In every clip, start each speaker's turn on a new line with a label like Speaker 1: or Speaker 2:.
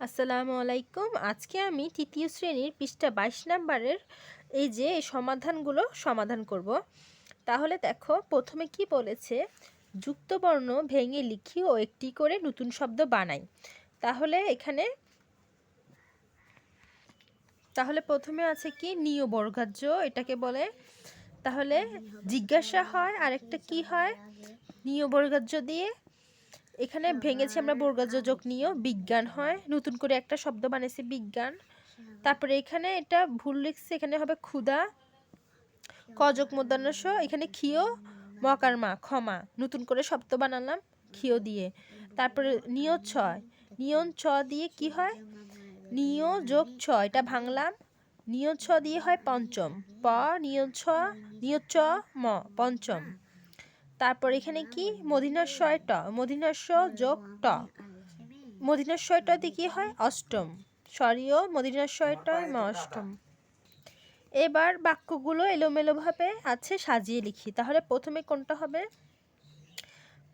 Speaker 1: আসসালামু আলাইকুম। আজকে আমি তৃতীয় শ্রেণির পৃষ্ঠা বাইশ নাম্বারের এই যে সমাধানগুলো সমাধান করব। তাহলে দেখো, প্রথমে কি বলেছে? যুক্তবর্ণ ভেঙে লিখি ও একটি করে নতুন শব্দ বানাই। তাহলে এখানে তাহলে প্রথমে আছে কি? নিয় বর্গাজ্য এটাকে বলে। তাহলে জিজ্ঞাসা হয়, আরেকটা কি হয়? নিয় বর্গাজ্য দিয়ে এখানে ভেঙেছি আমরা বর্গযোজক নিয়েও বিজ্ঞান হয়। নতুন করে একটা শব্দ বানিয়েছি বিজ্ঞান। তারপরে এখানে এটা ভুল লিখছে এখানে হবে ক্ষুদা কজক মুদান্নস এখানে খিও মকার মা ক্ষমা। নতুন করে শব্দ বানালাম ক্ষিয় দিয়ে। তারপরে নিয় ছয়। নিয়ন ছ দিয়ে কি হয়? নিয় যোগ ছ এটা ভাঙলাম। নিয় ছ দিয়ে হয় পঞ্চম। প নিয় ছ নিয় চ ম পঞ্চম। তারপর এখানে কি? মদিনাশয় ট মদিনাস্য যোগ ট। মদিনাশয় ট দিয়ে কি হয়? অষ্টম। সরিও ট অষ্টম। এবার বাক্যগুলো এলোমেলোভাবে আছে, সাজিয়ে লিখি। তাহলে প্রথমে কোনটা হবে?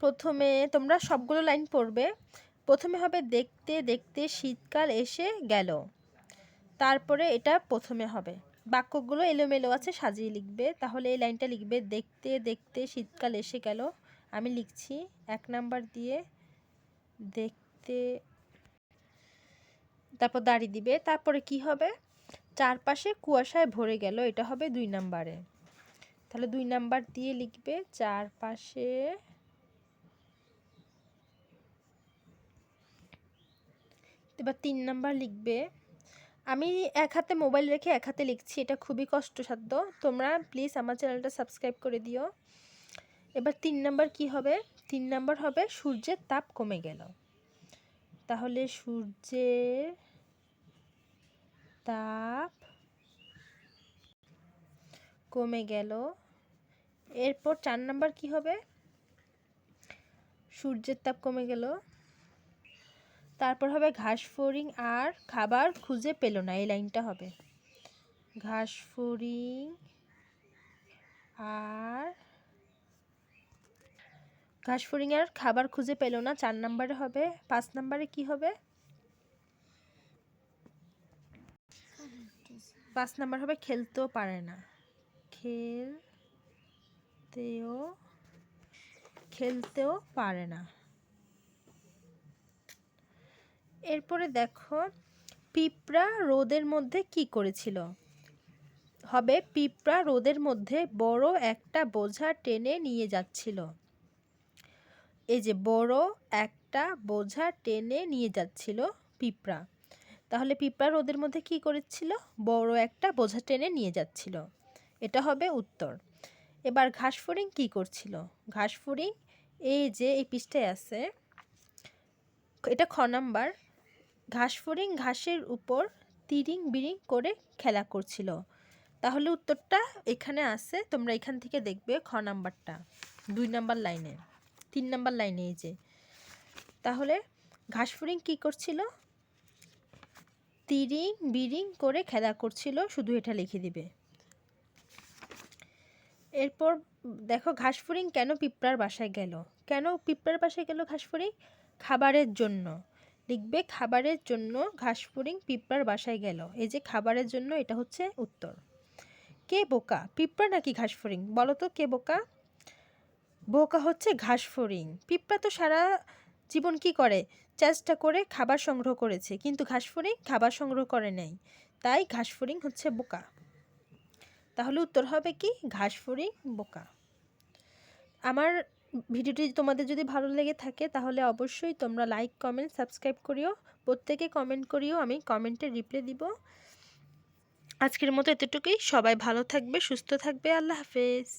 Speaker 1: প্রথমে তোমরা সবগুলো লাইন পড়বে। প্রথমে হবে দেখতে দেখতে শীতকাল এসে গেল। তারপরে এটা প্রথমে হবে। বাক্যগুলো এলোমেলো আছে, সাজিয়ে লিখবে। তাহলে এই লাইনটা লিখবে, দেখতে দেখতে শীতকাল এসে গেল। আমি লিখছি এক নাম্বার দিয়ে, দেখতে তারপর দাড়ি দিবে। তারপরে কি হবে? চারপাশে কুয়াশায় ভরে গেল, এটা হবে দুই নাম্বারে। তাহলে দুই নাম্বার দিয়ে লিখবে, চারপাশে এবার তিন নাম্বার লিখবে আমি এক হাতে মোবাইল রেখে এক হাতে লিখছি, এটা খুবই কষ্টসাধ্য। তোমরা প্লিজ আমার চ্যানেলটা সাবস্ক্রাইব করে দিও। এবার তিন নাম্বার কি হবে? তিন নাম্বার হবে, সূর্যের তাপ কমে গেল। তাহলে সূর্যের তাপ কমে গেল। এরপর চার নাম্বার কি হবে? সূর্যের তাপ কমে গেল। তারপর হবে ঘাস ফড়িং আর খাবার খুঁজে পেল না, এই লাইনটা হবে। ঘাস ফড়িং আর ঘাস ফড়িং আর খাবার খুঁজে পেল না, চার নাম্বারে হবে, পাঁচ নাম্বারে কি হবে? পাঁচ নাম্বার হবে খেলতেও পারে না। খেলতেও খেলতেও পারে না। এরপরে দেখো, পিঁপড়া রোদের মধ্যে কি করেছিল? হবে পিঁপড়া রোদের মধ্যে বড় একটা বোঝা টেনে নিয়ে যাচ্ছিল। এই যে বড় একটা বোঝা টেনে নিয়ে যাচ্ছিল পিঁপড়া। তাহলে পিঁপড়া রোদের মধ্যে কি করেছিল? বড় একটা বোঝা টেনে নিয়ে যাচ্ছিল। এটা হবে উত্তর। এবার ঘাসফড়িং কি করছিল? ঘাসফড়িং এই যে এই পৃষ্ঠায় আছে, এটা খ নাম্বার। ঘাসফড়িং ঘাসের উপর তিরিং বিরিং করে খেলা করছিল। তাহলে উত্তরটা এখানে আছে, তোমরা এখান থেকে দেখবে খ নাম্বারটা, দুই নাম্বার লাইনে, তিন নাম্বার লাইনে এই যে। তাহলে ঘাসফড়িং কি করছিল? তিরিং বিরিং করে খেলা করছিল, শুধু এটা লিখে দিবে। এরপর দেখো ঘাসফড়িং কেন পিঁপড়ার বাসায় গেল? কেন পিঁপড়ার বাসায় গেল ঘাসফড়িং? খাবারের জন্য। লিখবে, খাবারের জন্য ঘাসফড়িং পিঁপড়ার বাসায় গেল। এই যে খাবারের জন্য, এটা হচ্ছে উত্তর। কে বোকা? পিঁপড়া নাকি ঘাসফড়িং? বলো তো, কে বোকা? বোকা হচ্ছে ঘাসফড়িং। পিঁপড়া তো সারা জীবন কি করে? চেষ্টা করে খাবার সংগ্রহ করেছে, কিন্তু ঘাসফড়িং খাবার সংগ্রহ করে নেই। তাই ঘাসফড়িং হচ্ছে বোকা। তাহলে উত্তর হবে কি? ঘাসফড়িং বোকা। আমার ভিডিওটি তোমাদের যদি ভালো লেগে থাকে তাহলে অবশ্যই তোমরা লাইক কমেন্ট সাবস্ক্রাইব করিও। প্রত্যেকে কমেন্ট করিও, আমি কমেন্টে রিপ্লাই দিব। আজকের মতো এতটুকুই। সবাই ভালো থাকবে, সুস্থ থাকবে। আল্লাহ হাফেজ।